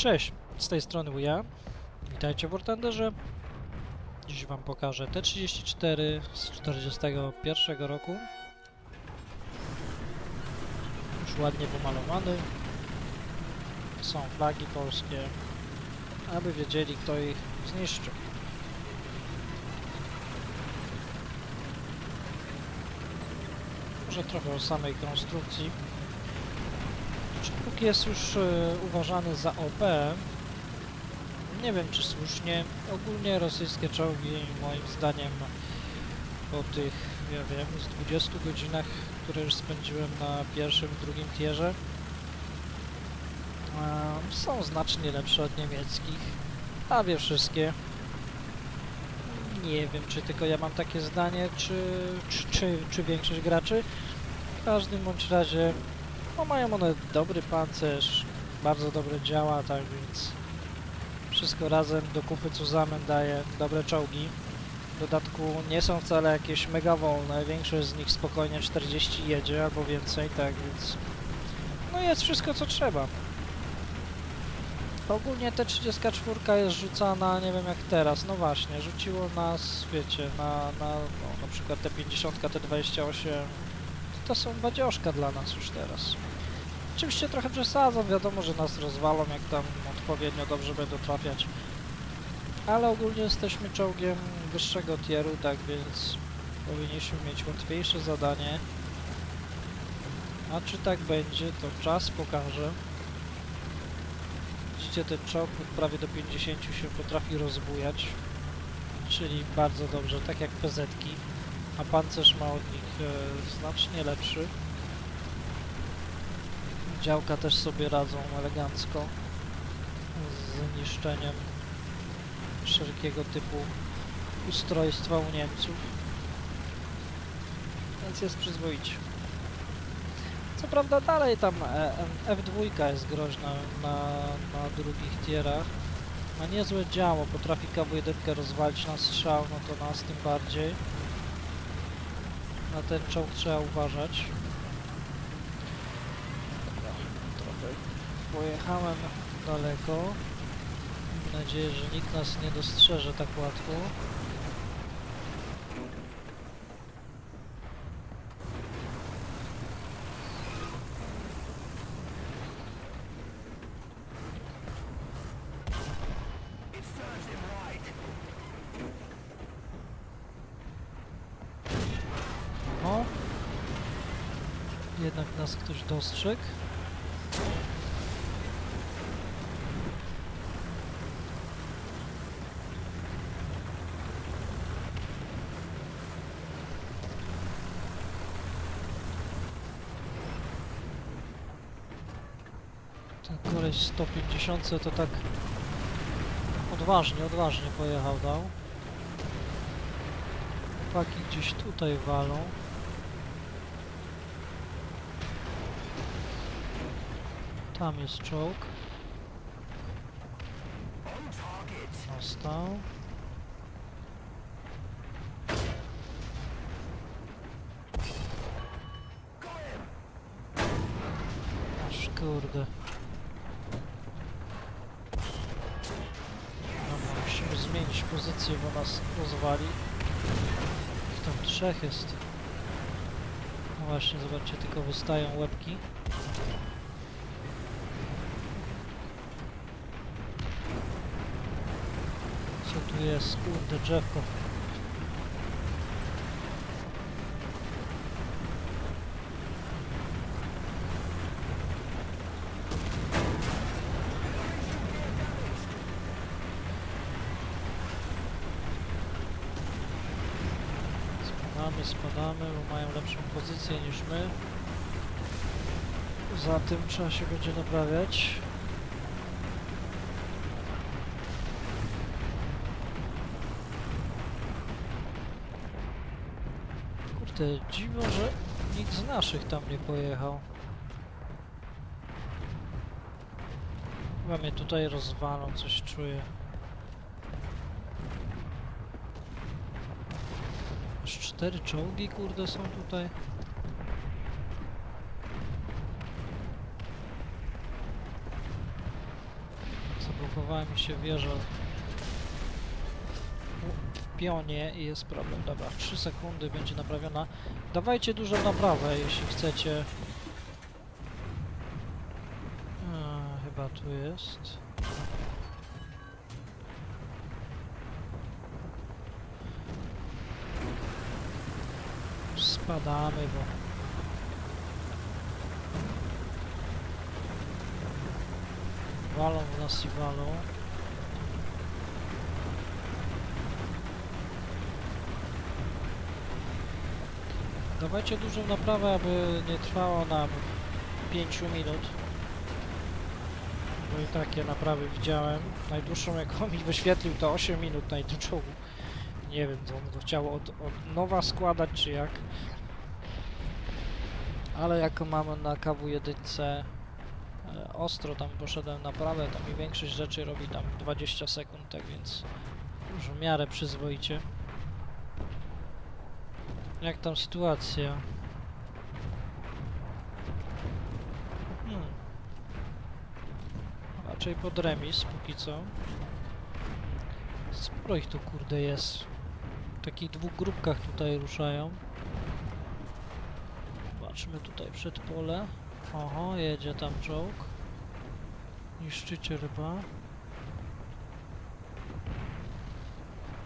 Cześć, z tej strony Wuja. Witajcie w. Dziś Wam pokażę T-34 z 41 roku. Już ładnie pomalowany. Są flagi polskie, aby wiedzieli kto ich zniszczył. Może trochę o samej konstrukcji. Czołg jest już e, uważany za OP. Nie wiem czy słusznie. Ogólnie rosyjskie czołgi moim zdaniem po tych, ja wiem, z 20 godzinach, które już spędziłem na pierwszym drugim tierze e, są znacznie lepsze od niemieckich. Prawie wszystkie. Nie wiem, czy tylko ja mam takie zdanie, czy, czy, czy, czy większość graczy. W każdym bądź razie no mają one dobry pancerz, bardzo dobre działa, tak więc wszystko razem do kupy co zamian daje dobre czołgi. W dodatku nie są wcale jakieś mega wolne, większość z nich spokojnie 40 jedzie albo więcej, tak więc no jest wszystko co trzeba. Ogólnie te 34 jest rzucana, nie wiem jak teraz, no właśnie, rzuciło nas, wiecie, na, na no, na przykład te 50, te 28 to są badzioszka dla nas już teraz. Oczywiście trochę przesadzą, wiadomo, że nas rozwalą, jak tam odpowiednio dobrze będą trafiać. Ale ogólnie jesteśmy czołgiem wyższego tieru, tak więc powinniśmy mieć łatwiejsze zadanie. A czy tak będzie, to czas pokaże. Widzicie, ten czołg prawie do 50 się potrafi rozbujać, czyli bardzo dobrze, tak jak PZ-ki a pancerz ma od nich e, znacznie lepszy. Działka też sobie radzą elegancko z niszczeniem wszelkiego typu ustrojstwa u Niemców. Więc jest przyzwoicie. Co prawda dalej tam e, F2 jest groźna na, na drugich tierach. Ma niezłe działo, potrafi KW1 rozwalić na strzał, no to nas tym bardziej. Na ten czołg trzeba uważać. Dobra, trochę pojechałem daleko. Mam nadzieję, że nikt nas nie dostrzeże tak łatwo. O! Jednak nas ktoś dostrzegł. Ten koleś 150 to tak odważnie, odważnie pojechał dał. Chłopaki gdzieś tutaj walą. Tam jest czołg. Został. Aż kurde. Zmienić pozycję, bo nas rozwali. Ich tam trzech jest. No właśnie, zobaczcie, tylko wystają łebki. Co tu jest? Kurde, drzewko. Spadamy, spadamy, bo mają lepszą pozycję niż my. Za tym trzeba się będzie naprawiać. Kurde, dziwo, że nikt z naszych tam nie pojechał. Chyba mnie tutaj rozwalą, coś czuję. Aż cztery czołgi, kurde, są tutaj. Zablokowała mi się wieża w- pionie i jest problem. Dobra, 3 sekundy będzie naprawiona. Dawajcie dużą naprawę, jeśli chcecie. A, chyba tu jest. Spadamy, bo walą w nas i walą. Dawajcie dużą naprawę, aby nie trwało nam 5 minut. Bo i takie naprawy widziałem. Najdłuższą jaką mi wyświetlił to 8 minut na jednym czołgu. Nie wiem, co on to chciał od, od nowa składać, czy jak. Ale jako mamy na KW1 e, ostro tam poszedłem naprawę, tam i większość rzeczy robi tam 20 sekund, tak więc już w miarę przyzwoicie. Jak tam sytuacja? Hmm. Raczej pod remis póki co. Sporo ich tu kurde jest. W takich dwóch grupkach tutaj ruszają. Zobaczmy tutaj przed pole. Oho, jedzie tam czołg. Niszczycie ryba.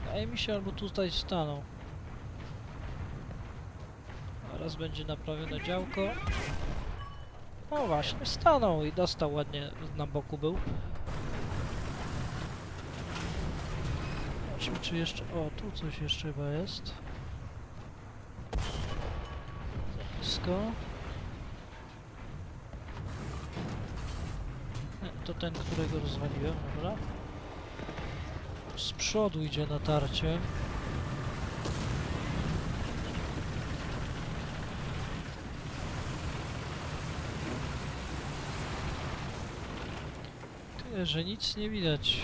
Wydaje mi się, albo tutaj staną. Zaraz będzie naprawione działko. O właśnie, stanął i dostał ładnie, na boku był. Zobaczmy czy jeszcze... O, tu coś jeszcze chyba jest. Za Nie, to ten, którego rozwaliłem, dobra. Z przodu idzie natarcie. Tyle, że nic nie widać.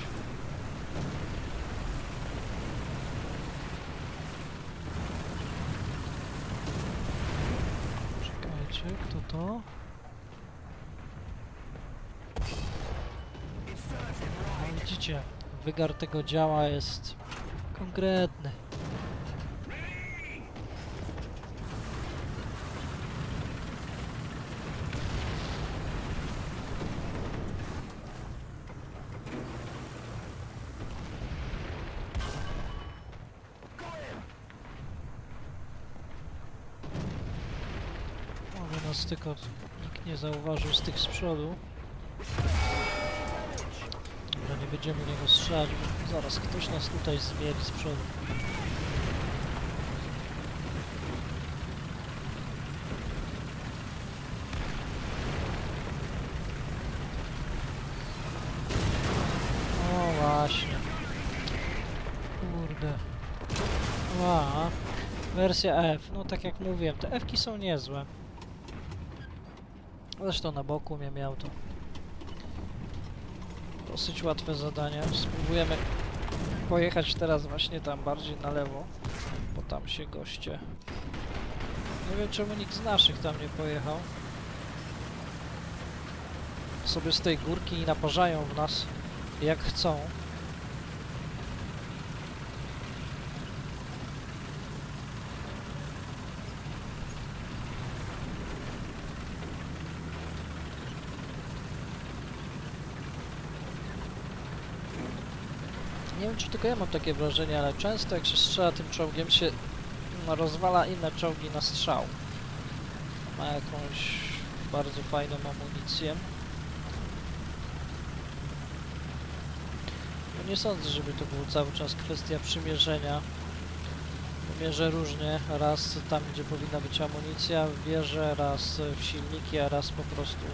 Czekajcie, kto to? No, widzicie, wygar tego działa jest konkretny. Może tylko nikt nie zauważył z tych z przodu. Dobra, nie będziemy niego strzelać, bo zaraz ktoś nas tutaj zmieli z przodu. O właśnie. Kurde. Ła. Wersja F. No tak jak mówiłem, te F-ki są niezłe. Zresztą na boku mnie miał to. Dosyć łatwe zadanie. Spróbujemy pojechać teraz właśnie tam bardziej na lewo, bo tam się goście... Nie wiem czemu nikt z naszych tam nie pojechał. Sobie z tej górki i naparzają w nas jak chcą. Czy tylko ja mam takie wrażenie, ale często jak się strzela tym czołgiem, się rozwala inne czołgi na strzał. Ma jakąś bardzo fajną amunicję. No nie sądzę, żeby to było cały czas kwestia przymierzenia. Mierzę różnie, raz tam, gdzie powinna być amunicja w wieże, raz w silniki, a raz po prostu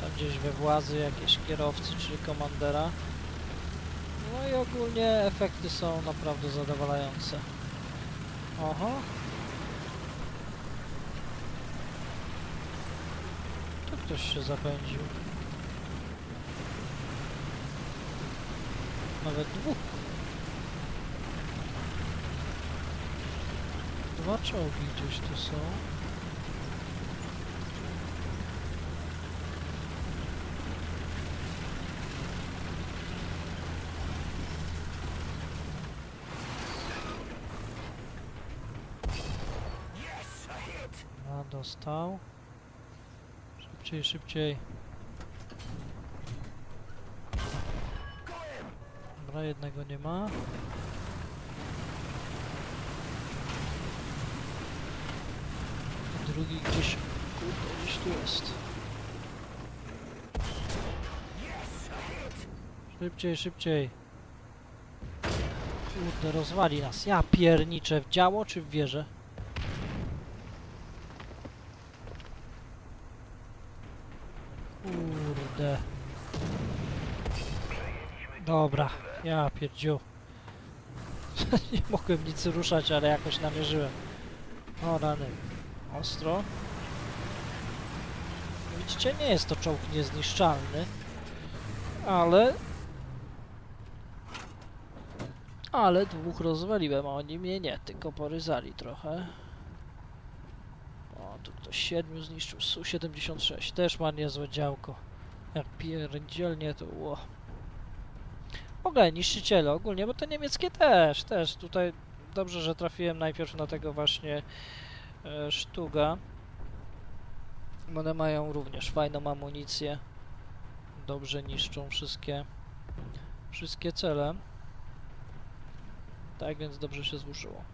tam gdzieś we władzy jakieś kierowcy czy komandera. No i ogólnie efekty są naprawdę zadowalające. Oho. Tu ktoś się zapędził. Nawet dwóch. Dwa czołgi gdzieś tu są. Dostał. Szybciej, szybciej. Dobra, jednego nie ma. Drugi gdzieś, kurde, gdzieś tu jest. Szybciej, szybciej. Kurde, rozwali nas. Ja pierniczę. W działo czy w wieżę? Kurde. Dobra, ja pierdziu. Nie mogłem nic ruszać, ale jakoś namierzyłem. O rany. Ostro. Widzicie, nie jest to czołg niezniszczalny. Ale... Ale dwóch rozwaliłem, a oni mnie nie, tylko poryzali trochę. O, tu ktoś siedmiu zniszczył, Su-76, też ma niezłe działko. Jak pierdzielnie to było. W ogóle niszczyciele ogólnie, bo te niemieckie też, też. Tutaj dobrze, że trafiłem najpierw na tego właśnie e, sztuga. One mają również fajną amunicję. Dobrze niszczą wszystkie wszystkie cele. Tak więc dobrze się złożyło.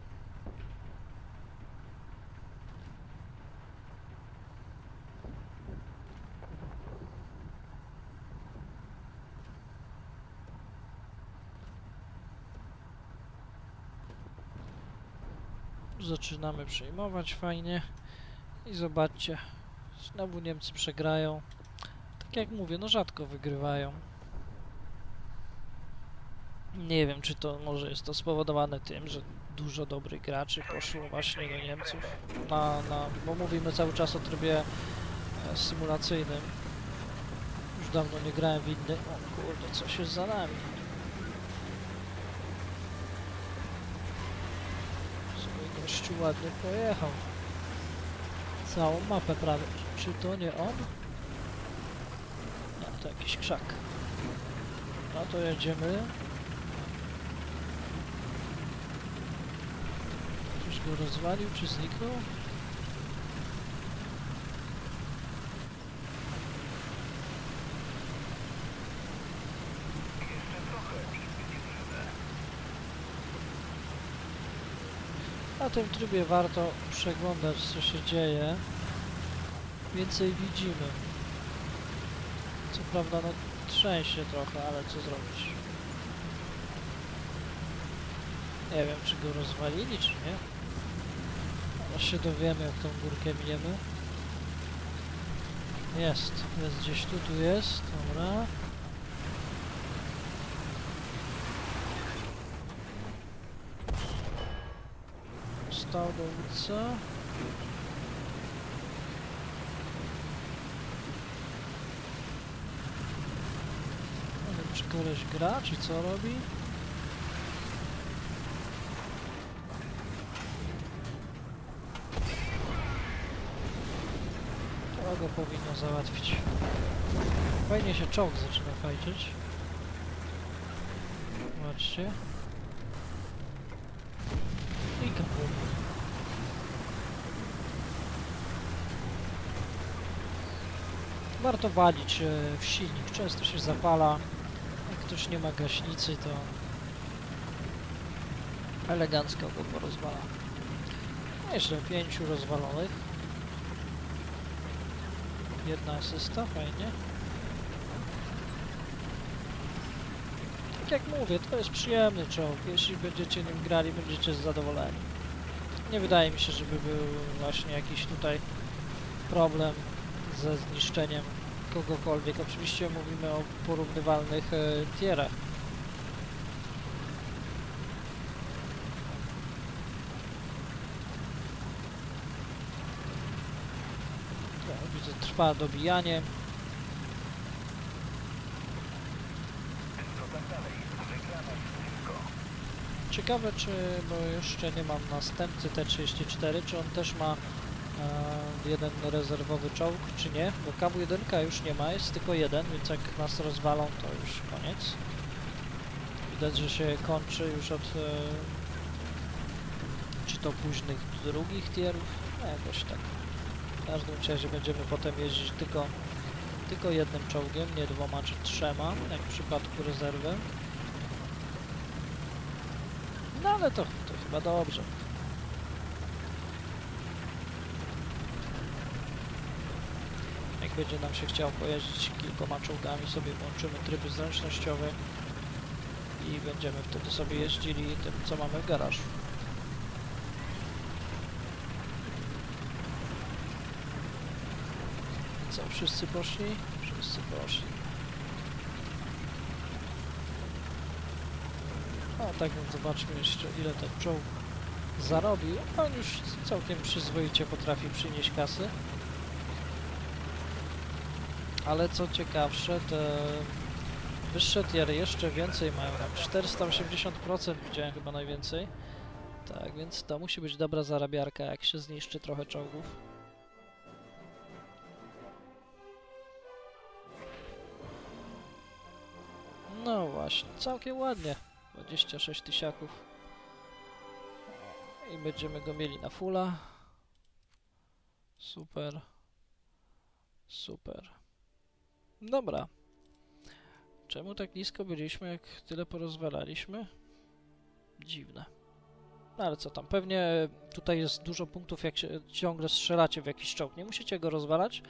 Zaczynamy przejmować fajnie. I zobaczcie, znowu Niemcy przegrają. Tak jak mówię, no rzadko wygrywają. Nie wiem, czy to może jest to spowodowane tym, że dużo dobrych graczy poszło właśnie do Niemców. Na, na, bo mówimy cały czas o trybie e, symulacyjnym. Już dawno nie grałem w inny. O kurde, coś jest za nami. Sobie gościu ładnie pojechał. Całą mapę prawie. Czy to nie on? Nie, to jakiś krzak. No to jedziemy. Czyż go rozwalił, czy zniknął? Na tym trybie warto przeglądać co się dzieje. Więcej widzimy. Co prawda no trzęsie trochę, ale co zrobić? Nie wiem czy go rozwalili czy nie. Ale się dowiemy jak tą górkę miniemy. Jest, jest gdzieś tu, tu jest, dobra. Stał dowódca. Nie wiem, czy koleś gra, czy co robi? To go powinno załatwić. Fajnie się czołg zaczyna fajczyć. Zobaczcie. I kaput. Warto walić e, w silnik, często się zapala. Jak ktoś nie ma gaśnicy, to elegancko go porozwala. No, Jeszcze pięciu rozwalonych. Jedna asysta, fajnie. Tak jak mówię, to jest przyjemny czołg. Jeśli będziecie nim grali, będziecie zadowoleni. Nie wydaje mi się, żeby był właśnie jakiś tutaj problem ze zniszczeniem kogokolwiek. Oczywiście mówimy o porównywalnych e, tierach. No, widzę, trwa dobijanie. Ciekawe, czy, bo jeszcze nie mam następcy T-34, czy on też ma jeden rezerwowy czołg, czy nie? Bo KW-1 już nie ma, jest tylko jeden, więc jak nas rozwalą, to już koniec. Widać, że się kończy już od e, czy to późnych drugich tierów, no jakoś tak. W każdym razie będziemy potem jeździć tylko, tylko jednym czołgiem, nie dwoma czy trzema, jak w przypadku rezerwy. No ale to, to chyba dobrze. Jak będzie nam się chciał pojeździć kilkoma czołgami, sobie włączymy tryby zręcznościowe i będziemy wtedy sobie jeździli tym, co mamy w garażu. Co, wszyscy poszli? Wszyscy poszli. O, tak więc zobaczmy jeszcze, ile ten czołg zarobił. On już całkiem przyzwoicie potrafi przynieść kasy. Ale co ciekawsze, te wyższe tiery jeszcze więcej mają, tam 480% widziałem chyba najwięcej. Tak, więc to musi być dobra zarabiarka, jak się zniszczy trochę czołgów. No właśnie, całkiem ładnie. 26 tysiaków. I będziemy go mieli na fulla. Super. Super. Dobra. Czemu tak nisko byliśmy, jak tyle porozwalaliśmy? Dziwne. No ale co tam, pewnie tutaj jest dużo punktów, jak się ciągle strzelacie w jakiś czołg. Nie musicie go rozwalać.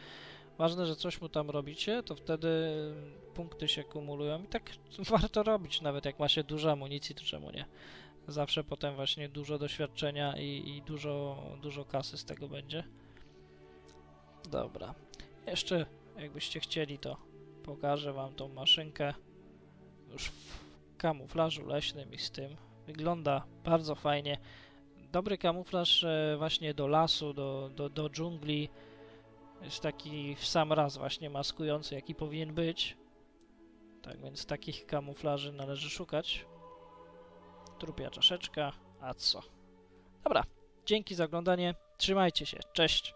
Ważne, że coś mu tam robicie, to wtedy punkty się kumulują i tak warto robić, nawet jak ma się dużo amunicji, to czemu nie? Zawsze potem właśnie dużo doświadczenia i, i dużo, dużo kasy z tego będzie. Dobra. Jeszcze jakbyście chcieli, to pokażę wam tą maszynkę już w kamuflażu leśnym i z tym. Wygląda bardzo fajnie. Dobry kamuflaż e, właśnie do lasu, do, do, do dżungli. Jest taki w sam raz właśnie maskujący, jaki powinien być. Tak więc takich kamuflaży należy szukać. Trupia czaszeczka, a co? Dobra, dzięki za oglądanie, trzymajcie się, cześć!